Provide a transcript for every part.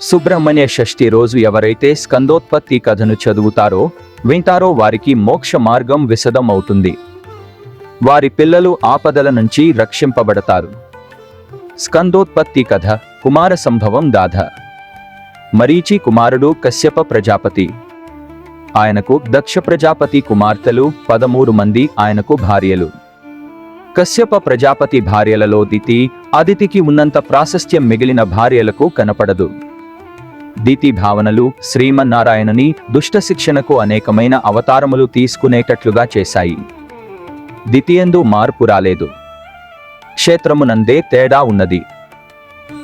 సుబ్రహ్మణ్య షష్ఠి రోజు ఎవరైతే స్కందోత్పత్తి కథను చదువుతారో వింటారో వారికి మోక్ష మార్గం విశదం అవుతుంది వారి పిల్లలు ఆపదల నుంచి రక్షింపబడతారు. స్కందోత్పత్తి కథ కుమార సంభవం గాథ. మరీచి కుమారుడు కశ్యప ప్రజాపతి. ఆయనకు దక్ష ప్రజాపతి కుమార్తెలు పదమూడు మంది ఆయనకు భార్యలు. కశ్యప ప్రజాపతి భార్యలలో దితి అదితికి ఉన్నంత ప్రాశస్త్యం మిగిలిన భార్యలకు కనపడదు. దీతి భావనలు శ్రీమన్నారాయణని దుష్ట శిక్షణకు అనేకమైన అవతారములు తీసుకునేటట్లుగా చేశాయి. ద్వితీయందు మార్పు రాలేదు. క్షేత్రమునందే తేడా ఉన్నది.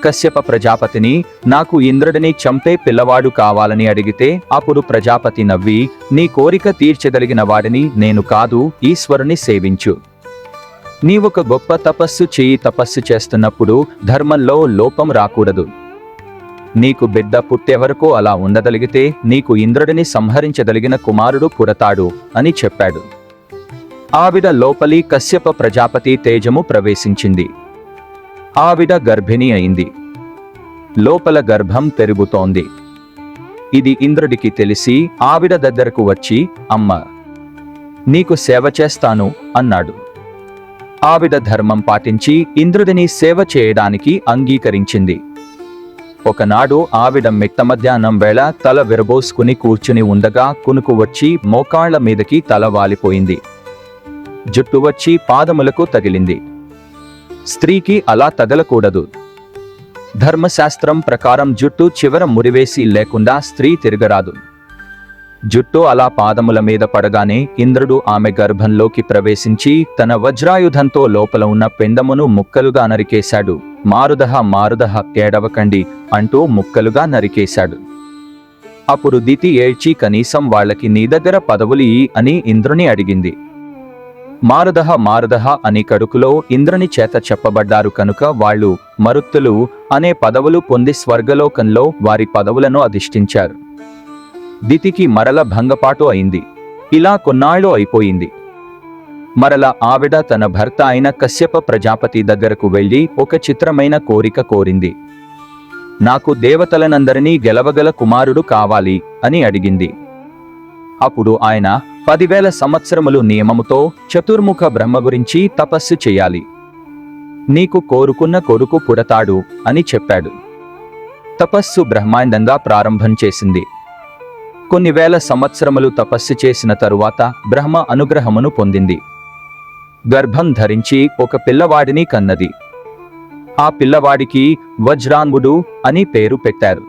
కశ్యప ప్రజాపతిని నాకు ఇంద్రుడిని చంపే పిల్లవాడు కావాలని అడిగితే అప్పుడు ప్రజాపతి నవ్వి నీ కోరిక తీర్చగలిగిన వాడిని నేను కాదు ఈశ్వరుని సేవించు. నీవొక గొప్ప తపస్సు చేయి తపస్సు చేస్తున్నప్పుడు ధర్మంలో లోపం రాకూడదు. నీకు బిడ్డ పుట్టే వరకు అలా ఉండగలిగితే నీకు ఇంద్రుడిని సంహరించగలిగిన కుమారుడు పురతాడు అని చెప్పాడు. ఆవిడ లోపలి కశ్యప ప్రజాపతి తేజము ప్రవేశించింది. ఆవిడ గర్భిణి అయింది. లోపల గర్భం పెరుగుతోంది. ఇది ఇంద్రుడికి తెలిసి ఆవిడ దగ్గరకు వచ్చి అమ్మ నీకు సేవ చేస్తాను అన్నాడు. ఆవిడ ధర్మం పాటించి ఇంద్రుడిని సేవ చేయడానికి అంగీకరించింది. ఒకనాడు ఆవిడ మిట్ట మధ్యాహ్నం వేళ తల విరబోసుకుని కూర్చుని ఉండగా కునుకు వచ్చి మోకాళ్ళ మీదకి తల వాలిపోయింది. జుట్టు వచ్చి పాదములకు తగిలింది. స్త్రీకి అలా తగలకూడదు. ధర్మశాస్త్రం ప్రకారం జుట్టు చివర మురివేసి లేకుండా స్త్రీ తిరగరాదు. జుట్టు అలా పాదముల మీద పడగానే ఇంద్రుడు ఆమె గర్భంలోకి ప్రవేశించి తన వజ్రాయుధంతో లోపల ఉన్న పిండమును ముక్కలుగా నరికేశాడు. మారుదహ మారుదహ ఏడవకండి అంటూ ముక్కలుగా నరికేశాడు. అప్పుడు దితి ఏడ్చి కనీసం వాళ్ళకి నీ దగ్గర పదవులు ఇయ్యి అని ఇంద్రుని అడిగింది. మారుదహ మారుదహ అని కడుకులో ఇంద్రుని చేత చెప్పబడ్డారు కనుక వాళ్ళు మరుత్తులు అనే పదవులు పొంది స్వర్గలోకంలో వారి పదవులను అధిష్ఠించారు. దితికి మరల భంగపాటు అయింది. ఇలా కొన్నాళ్ళు అయిపోయింది. మరల ఆవిడ తన భర్త అయిన కశ్యప ప్రజాపతి దగ్గరకు వెళ్ళి ఒక చిత్రమైన కోరిక కోరింది. నాకు దేవతలనందరినీ గెలవగల కుమారుడు కావాలి అని అడిగింది. అప్పుడు ఆయన పదివేల సంవత్సరములు నియమముతో చతుర్ముఖ బ్రహ్మ గురించి తపస్సు చేయాలి. నీకు కోరుకున్న కొడుకు పుడతాడు అని చెప్పాడు. తపస్సు బ్రహ్మాండంగా ప్రారంభం చేసింది. కొన్ని వేల సంవత్సరములు తపస్సు చేసిన తరువాత బ్రహ్మ అనుగ్రహమును పొందింది. గర్భం ధరించి ఒక పిల్లవాడిని కన్నది. ఆ పిల్లవాడికి వజ్రాంగుడు అని పేరు పెట్టారు.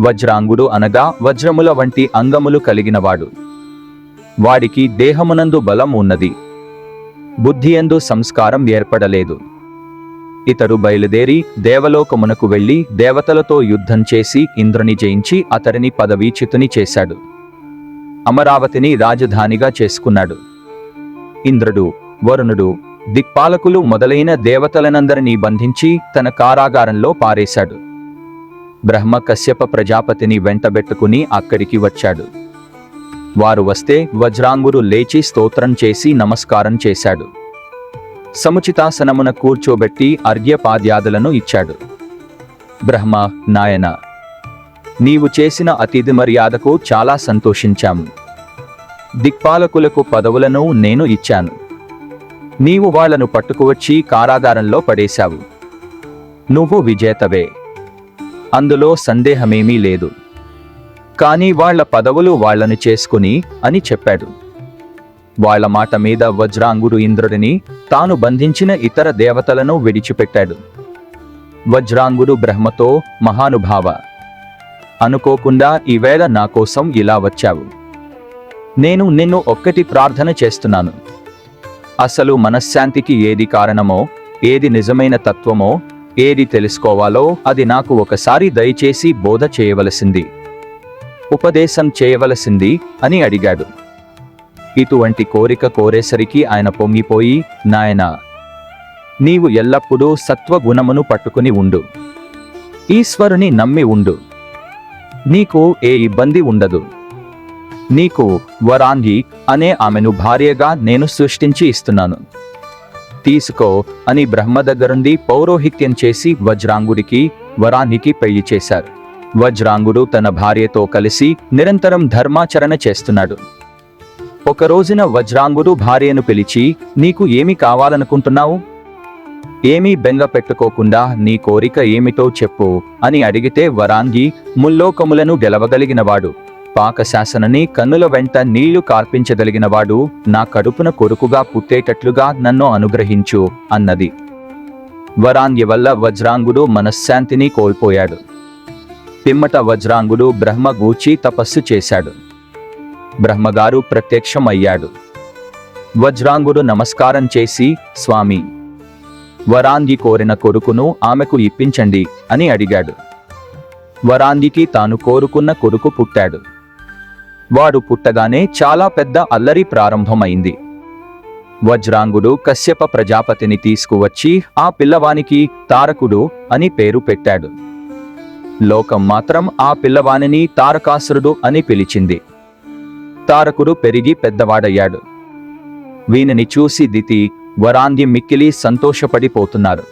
వజ్రాంగుడు అనగా వజ్రముల వంటి అంగములు కలిగినవాడు. వాడికి దేహమునందు బలం ఉన్నది. బుద్ధియందు సంస్కారం ఏర్పడలేదు. ఇతడు బయలుదేరి దేవలోకమునకు వెళ్ళి దేవతలతో యుద్ధం చేసి ఇంద్రుని జయించి అతడిని పదవీచ్యుతుని చేశాడు. అమరావతిని రాజధానిగా చేసుకున్నాడు. ఇంద్రుడు వరుణుడు దిక్పాలకులు మొదలైన దేవతలనందరినీ బంధించి తన కారాగారంలో పారేశాడు. బ్రహ్మ కశ్యప ప్రజాపతిని వెంటబెట్టుకుని అక్కడికి వచ్చాడు. వారు వస్తే వజ్రాంగురు లేచి స్తోత్రం చేసి నమస్కారం చేశాడు. సముచితాసనమున కూర్చోబెట్టి అర్ఘ్యపాద్యాదులను ఇచ్చాడు. బ్రహ్మ నాయన నీవు చేసిన అతిథి మర్యాదకు చాలా సంతోషించాము. దిక్పాలకులకు పదవులను నేను ఇచ్చాను. నీవు వాళ్ళను పట్టుకువచ్చి కారాగారంలో పడేశావు. నువ్వు విజేతవే. అందులో సందేహమేమీ లేదు. కానీ వాళ్ళ పదవులు వాళ్ళను చేసుకుని అని చెప్పాడు. వాళ్ళ మాట మీద వజ్రాంగుడు ఇంద్రుడిని తాను బంధించిన ఇతర దేవతలను విడిచిపెట్టాడు. వజ్రాంగుడు బ్రహ్మతో మహానుభావ అనుకోకుండా ఈవేళ నా కోసం ఇలా వచ్చావు. నేను నిన్ను ఒక్కటి ప్రార్థన చేస్తున్నాను. అసలు మనశ్శాంతికి ఏది కారణమో ఏది నిజమైన తత్వమో ఏది తెలుసుకోవాలో అది నాకు ఒకసారి దయచేసి బోధ చేయవలసింది. ఉపదేశం చేయవలసింది అని అడిగాడు. ఇటువంటి కోరిక కోరేసరికి ఆయన పొంగిపోయి నాయనా నీవు ఎల్లప్పుడూ సత్వగుణమును పట్టుకుని ఉండు. ఈశ్వరుని నమ్మి ఉండు. నీకు ఏ ఇబ్బంది ఉండదు. నీకు వరాంగి అనే ఆమెను భార్యగా నేను సృష్టించి ఇస్తున్నాను. తీసుకో అని బ్రహ్మ దగ్గరుండి పౌరోహిత్యం చేసి వజ్రాంగుడికి వరానికి పెళ్ళి చేశారు. వజ్రాంగుడు తన భార్యతో కలిసి నిరంతరం ధర్మాచరణ చేస్తున్నాడు. ఒక రోజున వజ్రాంగుడు భార్యను పిలిచి నీకు ఏమి కావాలనుకుంటున్నావు? ఏమీ బెంగ పెట్టుకోకుండా నీ కోరిక ఏమిటో చెప్పు అని అడిగితే వరాంగి ముల్లోకములను గెలవగలిగినవాడు. పాకశాసనని కన్నుల వెంట నీళ్ళు కార్పించగలిగినవాడు నా కడుపున కొరుకుగా పుట్టేటట్లుగా నన్ను అనుగ్రహించు అన్నది. వరాంగి వల్ల వజ్రాంగుడు మనశ్శాంతిని కోల్పోయాడు. పిమ్మట వజ్రాంగుడు బ్రహ్మ గూర్చి తపస్సు చేశాడు. బ్రహ్మగారు ప్రత్యక్షమయ్యాడు. వజ్రాంగుడు నమస్కారం చేసి స్వామి వరాంగి కోరిన కొడుకును ఆమెకు ఇప్పించండి అని అడిగాడు. వరాంగికి తాను కోరుకున్న కొడుకు పుట్టాడు. వాడు పుట్టగానే చాలా పెద్ద అల్లరి ప్రారంభమైంది. వజ్రాంగుడు కశ్యప ప్రజాపతిని తీసుకువచ్చి ఆ పిల్లవానికి తారకుడు అని పేరు పెట్టాడు. లోకం మాత్రం ఆ పిల్లవానిని తారకాసురుడు అని పిలిచింది. తారకుడు పెరిగి పెద్దవాడయ్యాడు. వీనిని చూసి దితి వరాంగి మిక్కిలి సంతోషపడిపోతున్నారు.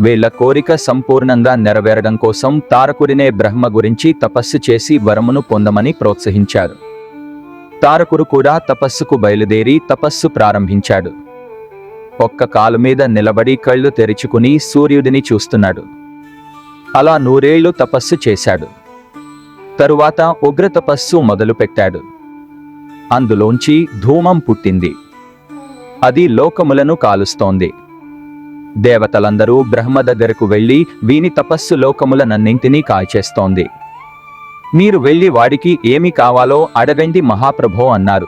వీళ్ళ కోరిక సంపూర్ణంగా నెరవేరడం కోసం తారకుడినే బ్రహ్మ గురించి తపస్సు చేసి వరమును పొందమని ప్రోత్సహించారు. తారకుడు కూడా తపస్సుకు బయలుదేరి తపస్సు ప్రారంభించాడు. ఒక్క కాలు మీద నిలబడి కళ్ళు తెరుచుకుని సూర్యుడిని చూస్తున్నాడు. అలా నూరేళ్ళు తపస్సు చేశాడు. తరువాత ఉగ్ర తపస్సు మొదలుపెట్టాడు. అందులోంచి ధూమం పుట్టింది. అది లోకములను కాలుస్తోంది. దేవతలందరూ బ్రహ్మ దగ్గరకు వెళ్ళి వీని తపస్సు లోకములనన్నింటినీ కాల్చేస్తోంది. మీరు వెళ్ళి వాడికి ఏమి కావాలో అడగండి మహాప్రభో అన్నారు.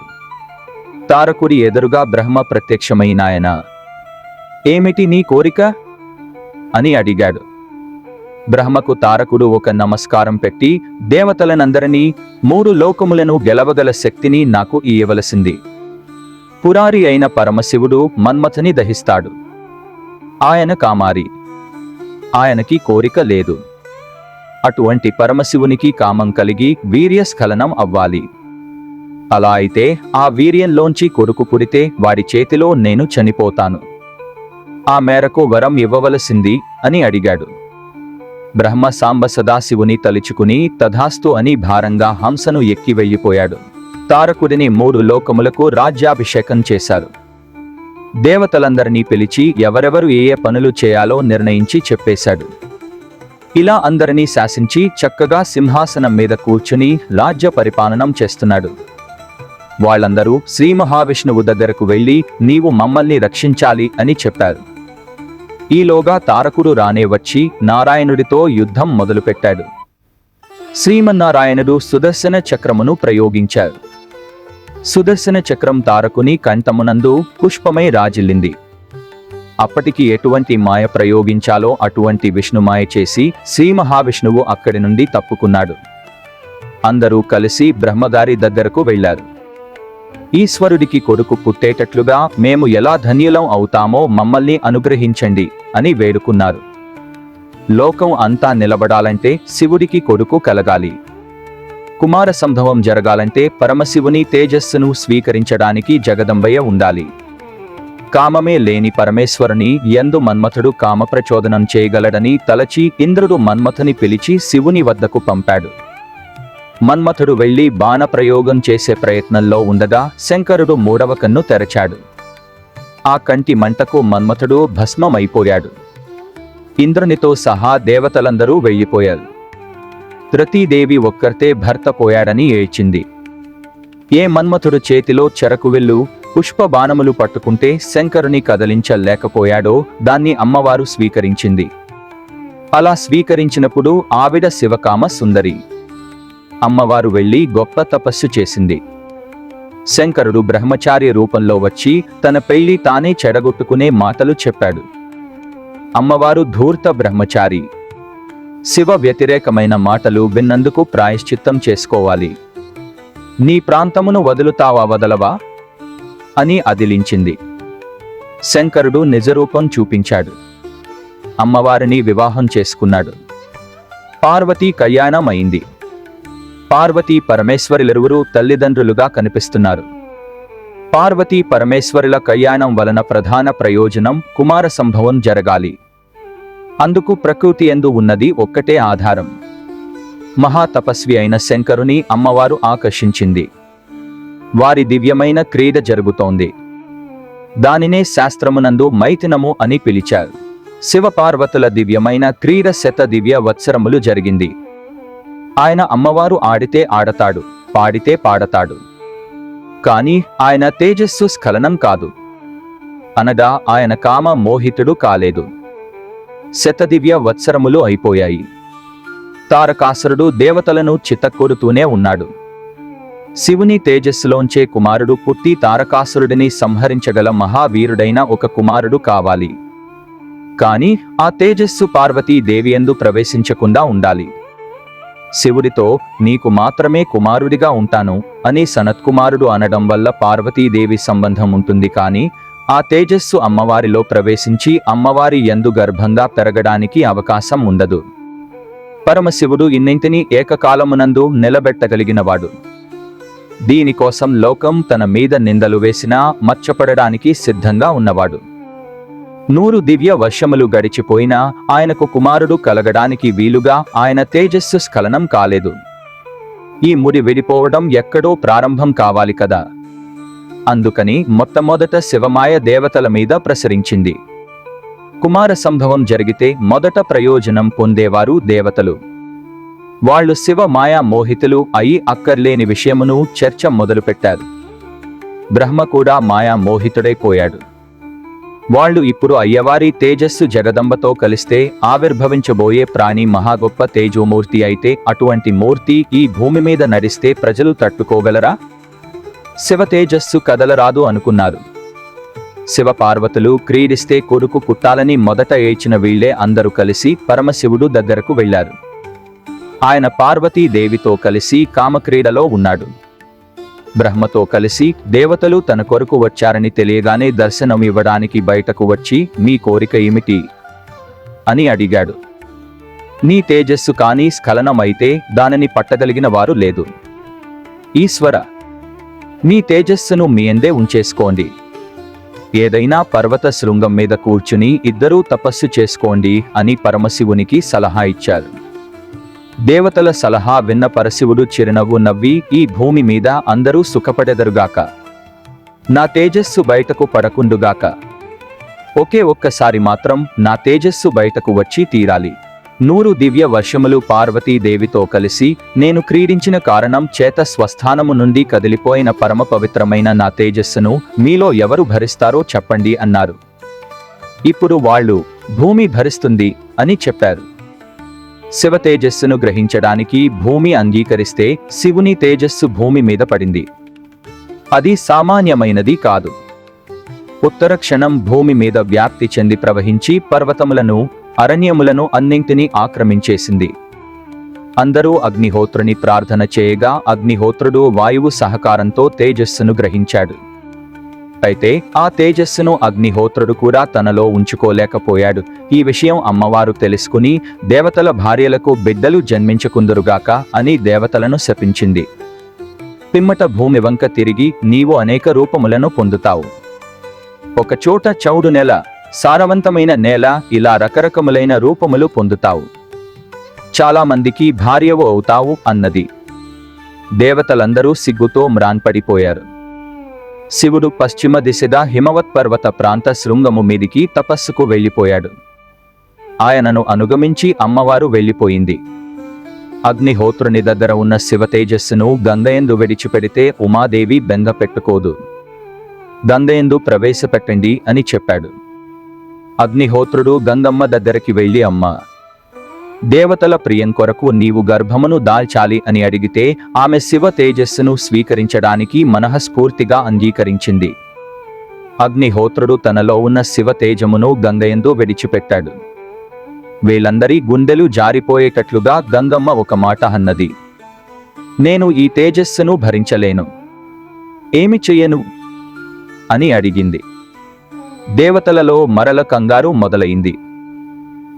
తారకుడి ఎదురుగా బ్రహ్మ ప్రత్యక్షమైనాయన ఏమిటి నీ కోరిక? అని అడిగాడు. బ్రహ్మకు తారకుడు ఒక నమస్కారం పెట్టి దేవతలనందరినీ మూడు లోకములను గెలవగల శక్తిని నాకు ఇయ్యవలసింది. పురారి అయిన పరమశివుడు మన్మథని దహిస్తాడు. ఆయన కామారి. ఆయనకి కోరిక లేదు. అటువంటి పరమశివునికి కామం కలిగి వీర్యస్ఖలనం అవ్వాలి. అలా అయితే ఆ వీర్యంలోంచి కొడుకు పుడితే వాడి చేతిలో నేను చనిపోతాను. ఆ మేరకు వరం ఇవ్వవలసింది అని అడిగాడు. బ్రహ్మ సాంబ సదాశివుని తలుచుకుని తధాస్తు అని భారంగా హంసను ఎక్కివెయ్యిపోయాడు తారకుడిని మూడు లోకములకు రాజ్యాభిషేకం చేశారు. దేవతలందరినీ పిలిచి ఎవరెవరు ఏ ఏ పనులు చేయాలో నిర్ణయించి చెప్పేశాడు. ఇలా అందరినీ శాసించి చక్కగా సింహాసనం మీద కూర్చుని రాజ్య పరిపాలనం చేస్తున్నాడు. వాళ్ళందరూ శ్రీ మహావిష్ణువు దగ్గరకు వెళ్ళి నీవు మమ్మల్ని రక్షించాలి అని చెప్పారు. ఈలోగా తారకుడు రానే వచ్చి నారాయణుడితో యుద్ధం మొదలుపెట్టాడు. శ్రీమన్నారాయణుడు సుదర్శన చక్రమును ప్రయోగించారు సుదర్శన చక్రం తారకుని కంఠమునందు పుష్పమై రాజిల్లింది. అప్పటికి ఎటువంటి మాయ ప్రయోగించాలో అటువంటి విష్ణుమాయ చేసి శ్రీ మహావిష్ణువు అక్కడి నుండి తప్పుకున్నాడు. అందరూ కలిసి బ్రహ్మగారి దగ్గరకు వెళ్ళారు. ఈశ్వరుడికి కొడుకు పుట్టేటట్లుగా మేము ఎలా ధన్యులం అవుతామో మమ్మల్ని అనుగ్రహించండి అని వేడుకున్నారు. లోకం అంతా నిలబడాలంటే శివుడికి కొడుకు కలగాలి. కుమార సంభవం జరగాలంటే పరమశివుని తేజస్సును స్వీకరించడానికి జగదంబయ్య ఉండాలి. కామమే లేని పరమేశ్వరుని ఎందు మన్మథుడు కామ ప్రచోదనం చేయగలడని తలచి ఇంద్రుడు మన్మథుని పిలిచి శివుని వద్దకు పంపాడు. మన్మథుడు వెళ్ళి బాణ ప్రయోగం చేసే ప్రయత్నంలో ఉండగా శంకరుడు మూడవ కన్ను తెరచాడు. ఆ కంటి మంటకు మన్మథుడు భస్మమైపోయాడు. ఇంద్రునితో సహా దేవతలందరూ వెళ్ళిపోయారు తృతీదేవి ఒక్కర్తే భర్త పోయాడని ఏడ్చింది. ఏ మన్మథుడు చేతిలో చెరకు వెళ్ళు పుష్ప బాణములు పట్టుకుంటే శంకరుని కదలించలేకపోయాడో దాన్ని అమ్మవారు స్వీకరించింది. అలా స్వీకరించినప్పుడు ఆవిడ శివకామ సుందరి. అమ్మవారు వెళ్ళి గొప్ప తపస్సు చేసింది. శంకరుడు బ్రహ్మచారి రూపంలో వచ్చి తన పెళ్ళి తానే చెడగొట్టుకునే మాటలు చెప్పాడు. అమ్మవారు ధూర్త బ్రహ్మచారి. శివ వ్యతిరేకమైన మాటలు విన్నందుకు ప్రాయశ్చిత్తం చేసుకోవాలి. నీ ప్రాంతమును వదులుతావా వదలవా? అని అదిలించింది. శంకరుడు నిజరూపం చూపించాడు. అమ్మవారిని వివాహం చేసుకున్నాడు. పార్వతీ కళ్యాణం అయింది. పార్వతీ పరమేశ్వరులిరువురు తల్లిదండ్రులుగా కనిపిస్తున్నారు. పార్వతీ పరమేశ్వరుల కళ్యాణం వలన ప్రధాన ప్రయోజనం కుమార సంభవం జరగాలి. అందుకు ప్రకృతి ఎందు ఉన్నది ఒక్కటే ఆధారం. మహాతపస్వి అయిన శంకరుని అమ్మవారు ఆకర్షించింది. వారి దివ్యమైన క్రీడ జరుగుతోంది. దానినే శాస్త్రమునందు మైథునము అని పిలిచారు. శివపార్వతుల దివ్యమైన క్రీడ శత దివ్య వత్సరములు జరిగింది. ఆయన అమ్మవారు ఆడితే ఆడతాడు పాడితే పాడతాడు. కాని ఆయన తేజస్సు స్ఖలనం కాదు. అనగా ఆయన కామ మోహితుడు కాలేదు. శతదివ్య వత్సరములు అయిపోయాయి. తారకాసురుడు దేవతలను చిత్తకూరుతూనే ఉన్నాడు. శివుని తేజస్సులోంచే కుమారుడు పుట్టి తారకాసురుడిని సంహరించగల మహావీరుడైన ఒక కుమారుడు కావాలి. కాని ఆ తేజస్సు పార్వతీదేవి దేవియందు ప్రవేశించకుండా ఉండాలి. శివుడితో నీకు మాత్రమే కుమారుడిగా ఉంటాను అని సనత్కుమారుడు అనడం వల్ల పార్వతీదేవి సంబంధం ఉంటుంది కానీ ఆ తేజస్సు అమ్మవారిలో ప్రవేశించి అమ్మవారి యందు గర్భంగా పెరగడానికి అవకాశం ఉండదు. పరమశివుడు ఇన్నింటినీ ఏకకాలమునందు నిలబెట్టగలిగినవాడు. దీనికోసం లోకం తన మీద నిందలు వేసినా మచ్చపడడానికి సిద్ధంగా ఉన్నవాడు. నూరు దివ్య వర్షములు గడిచిపోయినా ఆయనకు కుమారుడు కలగడానికి వీలుగా ఆయన తేజస్సు స్ఖలనం కాలేదు. ఈ ముడి విడిపోవడం ఎక్కడో ప్రారంభం కావాలి కదా. అందుకని మొట్టమొదట శివమాయ దేవతల మీద ప్రసరించింది. కుమార సంభవం జరిగితే మొదట ప్రయోజనం పొందేవారు దేవతలు. వాళ్ళు శివమాయా మోహితులు అయి అక్కర్లేని విషయమును చర్చ మొదలుపెట్టారు. బ్రహ్మ కూడా మాయా మోహితుడైపోయాడు వాళ్ళు ఇప్పుడు అయ్యవారి తేజస్సు జగదంబతో కలిస్తే ఆవిర్భవించబోయే ప్రాణి మహాగొప్ప తేజోమూర్తి అయితే అటువంటి మూర్తి ఈ భూమి మీద నడిస్తే ప్రజలు తట్టుకోగలరా? శివ తేజస్సు కదలరాదు అనుకున్నారు. శివ పార్వతులు క్రీడిస్తే కొడుకు కుట్టాలని మొదట ఏడ్చిన వీళ్ళే అందరూ కలిసి పరమశివుడు దగ్గరకు వెళ్ళారు ఆయన పార్వతీదేవితో కలిసి కామక్రీడలో ఉన్నాడు. బ్రహ్మతో కలిసి దేవతలు తన కొరకు వచ్చారని తెలియగానే దర్శనం ఇవ్వడానికి బయటకు వచ్చి మీ కోరిక ఏమిటి? అని అడిగాడు. నీ తేజస్సు కానీ స్ఖలనమైతే దానిని పట్టగలిగిన వారు లేదు. ఈశ్వర మీ తేజస్సును మీ ఎందే ఉంచేసుకోండి. ఏదైనా పర్వత శృంగం మీద కూర్చుని ఇద్దరూ తపస్సు చేసుకోండి అని పరమశివునికి సలహా ఇచ్చారు. దేవతల సలహా విన్న పరశివుడు చిరునవ్వు నవ్వి ఈ భూమి మీద అందరూ సుఖపడెదరుగాక. నా తేజస్సు బయటకు పడకుండుగాక. ఒకే ఒక్కసారి మాత్రం నా తేజస్సు బయటకు వచ్చి తీరాలి. నూరు దివ్య వర్షములు పార్వతీదేవితో కలిసి నేను క్రీడించిన కారణం చేత స్వస్థానము నుండి కదిలిపోయిన పరమ పవిత్రమైన నా తేజస్సును మీలో ఎవరు భరిస్తారో చెప్పండి అన్నారు. ఇప్పుడు వాళ్ళు భూమి భరిస్తుంది అని చెప్పారు. శివ తేజస్సును గ్రహించడానికి భూమి అంగీకరిస్తే శివుని తేజస్సు భూమి మీద పడింది. అది సామాన్యమైనది కాదు. ఉత్తర క్షణం భూమి మీద వ్యాప్తి చెంది ప్రవహించి పర్వతములను అరణ్యములను అన్నింటినీ ఆక్రమించేసింది. అందరూ అగ్నిహోత్రుని ప్రార్థన చేయగా అగ్నిహోత్రుడు వాయువు సహకారంతో తేజస్సును గ్రహించాడు. అయితే ఆ తేజస్సును అగ్నిహోత్రుడు కూడా తనలో ఉంచుకోలేకపోయాడు. ఈ విషయం అమ్మవారు తెలుసుకుని దేవతల భార్యలకు బిడ్డలు జన్మించకుందురుగాక అని దేవతలను శపించింది. పిమ్మట భూమి వంక తిరిగి నీవు అనేక రూపములను పొందుతావు. ఒకచోట చౌడు నెల సారవంతమైన నేల ఇలా రకరకములైన రూపములు పొందుతావు. చాలా మందికి భార్యవు అవుతావు అన్నది. దేవతలందరూ సిగ్గుతో మ్రాన్పడిపోయారు. శివుడు పశ్చిమ దిశగా హిమవత్ పర్వత ప్రాంత శృంగము మీదికి తపస్సుకు వెళ్ళిపోయాడు. ఆయనను అనుగమించి అమ్మవారు వెళ్ళిపోయింది. అగ్నిహోత్రుని దగ్గర ఉన్న శివ తేజస్సును గంగయందు విడిచిపెడితే ఉమాదేవి బెంగ పెట్టుకోదు. గంగయందు ప్రవేశపెట్టండి అని చెప్పాడు. అగ్నిహోత్రుడు గంగమ్మ దగ్గరికి వెళ్ళి అమ్మ దేవతల ప్రియం కొరకు నీవు గర్భమును దాల్చాలి అని అడిగితే ఆమె శివ తేజస్సును స్వీకరించడానికి మనఃస్ఫూర్తిగా అంగీకరించింది. అగ్నిహోత్రుడు తనలో ఉన్న శివ తేజమును గంగయందు విడిచిపెట్టాడు. వీళ్ళందరి గుండెలు జారిపోయేటట్లుగా గంగమ్మ ఒక మాట అన్నది. నేను ఈ తేజస్సును భరించలేను. ఏమి చెయ్యను అని అడిగింది. దేవతలలో మరల కంగారు మొదలైంది.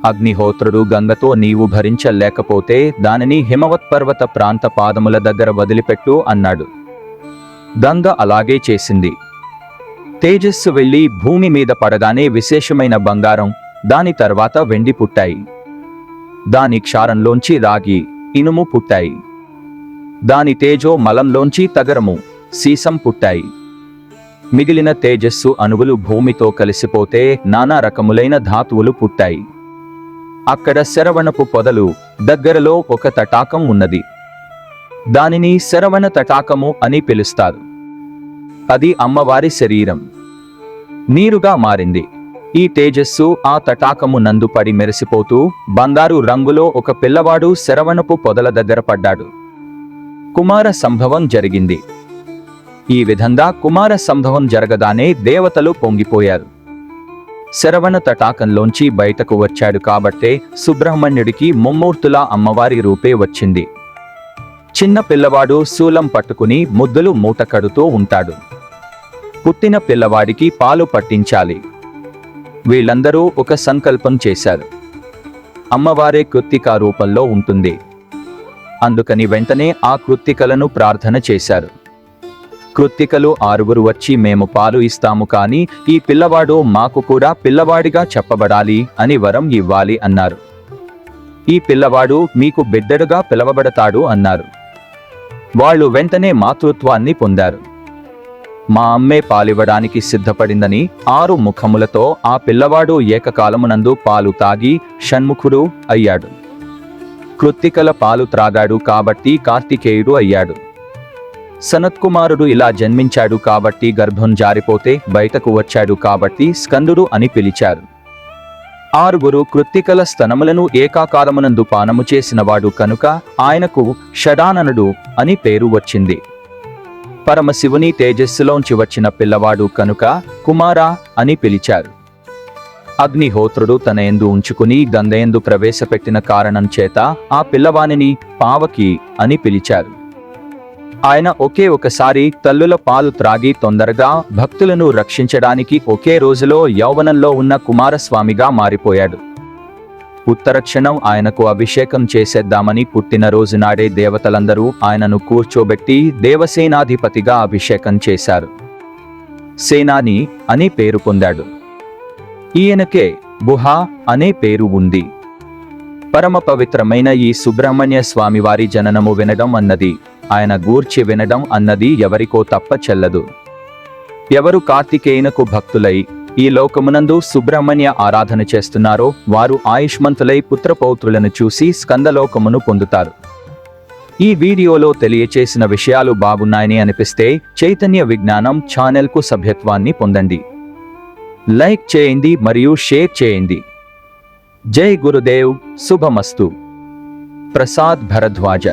అగ్నిహోత్రుడు గంగతో నీవు భరించలేకపోతే దానిని హిమవత్ పర్వత ప్రాంత పాదముల దగ్గర వదిలిపెట్టు అన్నాడు. గంగ అలాగే చేసింది. తేజస్సు వెళ్ళి భూమి మీద పడగానే విశేషమైన బంగారం దాని తర్వాత వెండి పుట్టాయి. దాని క్షారంలోంచి రాగి ఇనుము పుట్టాయి. దాని తేజో మలంలోంచి తగరము సీసం పుట్టాయి. మిగిలిన తేజస్సు అణువులు భూమితో కలిసిపోతే నానా రకములైన ధాతువులు పుట్టాయి. అక్కడ శరవణపు పొదలు దగ్గరలో ఒక తటాకం ఉన్నది. దానిని శరవణ తటాకము అని పిలుస్తారు. అది అమ్మవారి శరీరం. నీరుగా మారింది. ఈ తేజస్సు ఆ తటాకము నందు పడి మెరిసిపోతూ బంగారు రంగులో ఒక పిల్లవాడు శరవణపు పొదల దగ్గర పడ్డాడు. కుమార సంభవం జరిగింది. ఈ విధంగా కుమార సంభవం జరగగానే దేవతలు పొంగిపోయారు. శరవణ తటాకంలోంచి బయటకు వచ్చాడు కాబట్టే సుబ్రహ్మణ్యుడికి ముమ్మూర్తుల అమ్మవారి రూపే వచ్చింది. చిన్న పిల్లవాడు శూలం పట్టుకుని ముద్దులు మూట కడుతూ ఉంటాడు. పుట్టిన పిల్లవాడికి పాలు పట్టించాలి. వీళ్ళందరూ ఒక సంకల్పం చేశారు. అమ్మవారే కృత్తికా రూపంలో ఉంటుంది. అందుకని వెంటనే ఆ కృత్తికలను ప్రార్థన చేశారు. కృత్తికలు ఆరుగురు వచ్చి మేము పాలు ఇస్తాము కానీ ఈ పిల్లవాడు మాకు కూడా పిల్లవాడిగా చెప్పబడాలి అని వరం ఇవ్వాలి అన్నారు. ఈ పిల్లవాడు మీకు బిడ్డడుగా పిలవబడతాడు అన్నారు. వాళ్ళు వెంటనే మాతృత్వాన్ని పొందారు. మా అమ్మే పాలివ్వడానికి సిద్ధపడిందని ఆరు ముఖములతో ఆ పిల్లవాడు ఏకకాలమునందు పాలు తాగి షణ్ముఖుడు అయ్యాడు. కృత్తికల పాలు త్రాగాడు కాబట్టి కార్తికేయుడు అయ్యాడు. సనత్కుమారుడు ఇలా జన్మించాడు కాబట్టి గర్భం జారిపోతే బయటకు వచ్చాడు కాబట్టి స్కందుడు అని పిలిచారు. ఆరుగురు కృత్తికల స్తనములను ఏకాకారమునందు పానము చేసినవాడు కనుక ఆయనకు షడాననుడు అని పేరు వచ్చింది. పరమశివుని తేజస్సులోంచి వచ్చిన పిల్లవాడు కనుక కుమారా అని పిలిచారు. అగ్నిహోత్రుడు తన ఎందు ఉంచుకుని గంగయందు ప్రవేశపెట్టిన కారణం చేత ఆ పిల్లవానిని పావకి అని పిలిచారు. ఆయన ఒకే ఒకసారి తల్లుల పాలు త్రాగి తొందరగా భక్తులను రక్షించడానికి ఒకే రోజులో యౌవనంలో ఉన్న కుమారస్వామిగా మారిపోయాడు. ఉత్తరక్షణం ఆయనకు అభిషేకం చేసేద్దామని పుట్టినరోజు నాడే దేవతలందరూ ఆయనను కూర్చోబెట్టి దేవసేనాధిపతిగా అభిషేకం చేశారు. సేనాని అని పేరు పొందాడు. ఈయనకే బుహ అనే పేరు ఉంది. పరమ పవిత్రమైన ఈ సుబ్రహ్మణ్య స్వామివారి జననము వినడం అన్నది. ఆయన గూర్చి వినడం అన్నది ఎవరికో తప్ప చెల్లదు. ఎవరు కార్తికేయునకు భక్తులై ఈ లోకమునందు సుబ్రహ్మణ్య ఆరాధన చేస్తున్నారో వారు ఆయుష్మంతులై పుత్రపౌత్రులను చూసి స్కందలోకమును పొందుతారు. ఈ వీడియోలో తెలియచేసిన విషయాలు బాగున్నాయని అనిపిస్తే చైతన్య విజ్ఞానం ఛానల్కు సభ్యత్వాన్ని పొందండి. లైక్ చేయండి మరియు షేర్ చేయండి. జై గురుదేవ్ శుభమస్తు. ప్రసాద్ భరద్వాజ.